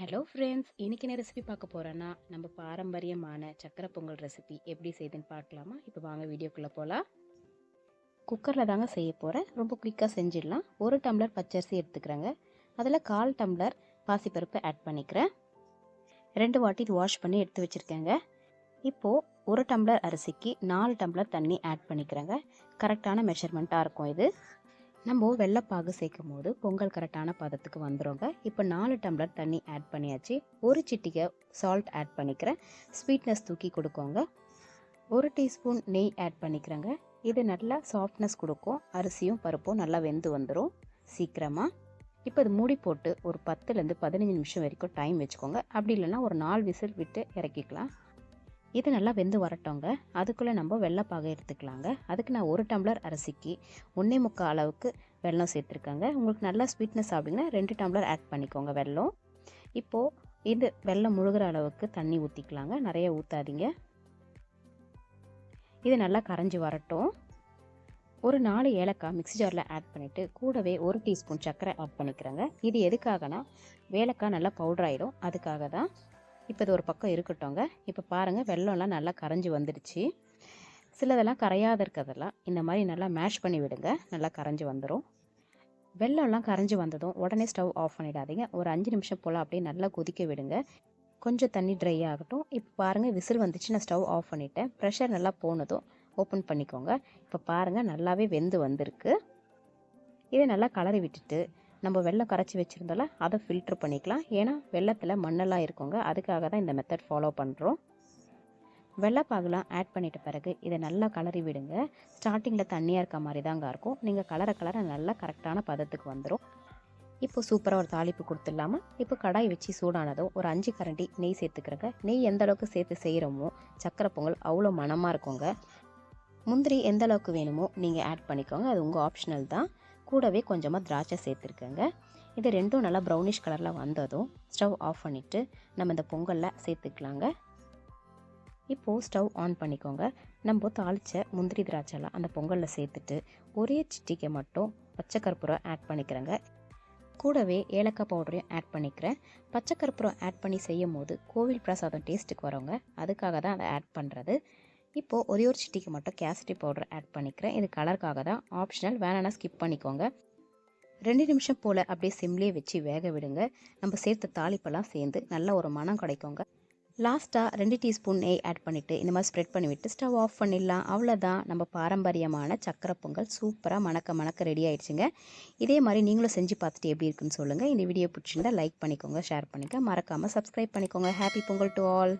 Hello friends இன்றைக்கி என்ன recipe பார்க்க போகிறேன்னா நம்ம பாரம்பரியமான சக்கரை பொங்கல் ரெசிபி எப்படி செய்யுதுன்னு பார்க்கலாமா? இப்போ வாங்க வீடியோக்குள்ளே போகலாம் குக்கரில் தாங்க செய்ய போகிறேன் ரொம்ப குயிக்காக செஞ்சிடலாம். ஒரு டம்ளர் பச்சரிசி எடுத்துக்கிறேங்க. அதில் கால் டம்ளர் பாசிப்பருப்பு ஆட் பண்ணிக்கிறேன். ரெண்டு வாட்டி இது வாஷ் பண்ணி எடுத்து வச்சுருக்கேங்க. இப்போது ஒரு டம்ளர் அரிசிக்கு நாலு டம்ளர் தண்ணி ஆட் பண்ணிக்கிறேங்க. கரெக்டான மெஷர்மெண்ட்டாக இருக்கும் இது. நம்ம வெள்ளைப்பாகு சேர்க்கும் போது பொங்கல் கரெக்டான பதத்துக்கு வந்துடுங்க இப்போ நாலு டம்ளர் தண்ணி ஆட் பண்ணியாச்சு. ஒரு சிட்டிகை சால்ட் ஆட் பண்ணிக்கிறேன். ஸ்வீட்னஸ் தூக்கி கொடுக்கோங்க. ஒரு டீஸ்பூன் நெய் ஆட் பண்ணிக்கிறேங்க. இது நல்லா சாஃப்ட்னஸ் கொடுக்கும். அரிசியும் பருப்பும் நல்லா வெந்து வந்துடும் சீக்கிரமாக இப்போ இது மூடி போட்டு ஒரு பத்துலேருந்து பதினஞ்சு நிமிஷம் வரைக்கும் டைம் வச்சுக்கோங்க. அப்படி இல்லைன்னா ஒரு நாலு விசில் விட்டு இறக்கிக்கலாம். இது நல்லா வெந்து வரட்டோங்க அதுக்குள்ளே நம்ம வெள்ளைப்பாகை எடுத்துக்கலாங்க. அதுக்கு நான் ஒரு டம்ளர் அரிசிக்கு ஒன்றே முக்கால் அளவுக்கு வெள்ளம் சேர்த்துருக்காங்க. உங்களுக்கு நல்லா ஸ்வீட்னஸ் சாப்பிட்டீங்கன்னா ரெண்டு டம்ளர் ஆட் பண்ணிக்கோங்க வெள்ளம் இப்போது இது வெள்ளம் முழுகிற அளவுக்கு தண்ணி ஊற்றிக்கலாங்க நிறைய ஊற்றாதீங்க இது நல்லா கரைஞ்சி வரட்டும். ஒரு நாலு ஏலக்காய் மிக்ஸி ஜாரில் ஆட் பண்ணிவிட்டு கூடவே ஒரு டீஸ்பூன் சர்க்கரை ஆட் பண்ணிக்கிறேங்க. இது எதுக்காகனா ஏலக்காய் நல்லா பவுடர் ஆகிடும் அதுக்காக தான் இப்போ இது ஒரு பக்கம் இருக்கட்டும்ங்க. இப்போ பாருங்கள் வெள்ளம்லாம் நல்லா கரைஞ்சி வந்துடுச்சு. சிலதெல்லாம் கரையாத இருக்கிறதெல்லாம் இந்த மாதிரி நல்லா மேஷ் பண்ணி விடுங்க. நல்லா கரைஞ்சி வந்துடும் வெள்ளம்லாம் கரைஞ்சி வந்ததும் உடனே ஸ்டவ் ஆஃப் பண்ணிடாதீங்க. ஒரு அஞ்சு நிமிஷம் போல் அப்படியே நல்லா கொதிக்க விடுங்க. கொஞ்சம் தண்ணி ட்ரை ஆகட்டும். இப்போ பாருங்கள் விசில் வந்துச்சு. நான் ஸ்டவ் ஆஃப் பண்ணிட்டேன். ப்ரெஷர் நல்லா போனதும் ஓப்பன் பண்ணிக்கோங்க. இப்போ பாருங்கள் நல்லாவே வெந்து வந்திருக்கு. இதை நல்லா கலரி விட்டுட்டு நம்ம வெள்ளம் கரைச்சி வச்சுருந்தோம்ல அதை ஃபில்ட்ரு பண்ணிக்கலாம். ஏன்னா வெள்ளத்தில் மண்ணெல்லாம் இருக்குங்க. அதுக்காக தான் இந்த மெத்தட் ஃபாலோ பண்ணுறோம் வெள்ளைப்பாகுலாம் ஆட் பண்ணிட்ட பிறகு இதை நல்லா கலரி விடுங்க. ஸ்டார்டிங்கில் தண்ணியாக இருக்க மாதிரி தாங்க இருக்கும். நீங்கள் கலரை கலரை நல்லா கரெக்டான பதத்துக்கு வந்துடும் இப்போ சூப்பராக ஒரு தாளிப்பு கொடுத்துடலாமா? இப்போ கடாய் வச்சு சூடானதும் ஒரு அஞ்சு கரண்டி நெய் சேர்த்துக்கிறேங்க. நெய் எந்த அளவுக்கு சேர்த்து செய்கிறோமோ சக்கரை பொங்கல் அவ்வளோ மனமாக இருக்குங்க. முந்திரி எந்த அளவுக்கு வேணுமோ நீங்கள் ஆட் பண்ணிக்கோங்க. அது உங்கள் ஆப்ஷனல் தான். கூடவே கொஞ்சமாக திராட்சை சேர்த்துருக்கேங்க. இது ரெண்டும் நல்லா ப்ரௌனிஷ் கலரில் வந்ததும் ஸ்டவ் ஆஃப் பண்ணிவிட்டு நம்ம இந்த பொங்கலில் சேர்த்துக்கலாங்க. இப்போது ஸ்டவ் ஆன் பண்ணிக்கோங்க. நம்ம தாளித்த முந்திரி திராட்சைலாம் அந்த பொங்கலில் சேர்த்துட்டு ஒரே சிட்டிக்கை மட்டும் பச்சை கற்பூரம் ஆட் பண்ணிக்கிறேங்க. கூடவே ஏலக்காய் பவுடரையும் ஆட் பண்ணிக்கிறேன். பச்சை கற்பூரம் ஆட் பண்ணி செய்யும் போது கோவில் பிரசாதம் டேஸ்ட்டுக்கு வரவங்க அதுக்காக தான் அதை ஆட் பண்ணுறது இப்போது ஒரே ஒரு சிட்டிக்கு மட்டும் கேசரி பவுடர் ஆட் பண்ணிக்கிறேன். இது கலருக்காக தான். ஆப்ஷனல் வேணான்னா ஸ்கிப் பண்ணிக்கோங்க. ரெண்டு நிமிஷம் போல் அப்படியே சிம்லேயே வச்சு வேக விடுங்க. நம்ம சேர்த்த தாளிப்பெல்லாம் சேர்ந்து நல்ல ஒரு மனம் கிடைக்குங்க. லாஸ்ட்டாக ரெண்டு டீஸ்பூன் நெய் ஆட் பண்ணிவிட்டு இந்த மாதிரி ஸ்ப்ரெட் பண்ணிவிட்டு ஸ்டவ் ஆஃப் பண்ணிடலாம். அவ்வளோதான் நம்ம பாரம்பரியமான சக்கரை பொங்கல் சூப்பராக மணக்க மணக்க ரெடி ஆகிடுச்சுங்க இதே மாதிரி நீங்களும் செஞ்சு பார்த்துட்டு எப்படி இருக்குன்னு சொல்லுங்கள் இந்த வீடியோ பிடிச்சிருந்தா லைக் பண்ணிக்கோங்க ஷேர் பண்ணிக்க. மறக்காமல் சப்ஸ்கிரைப் பண்ணிக்கோங்க. Happy Pongal to all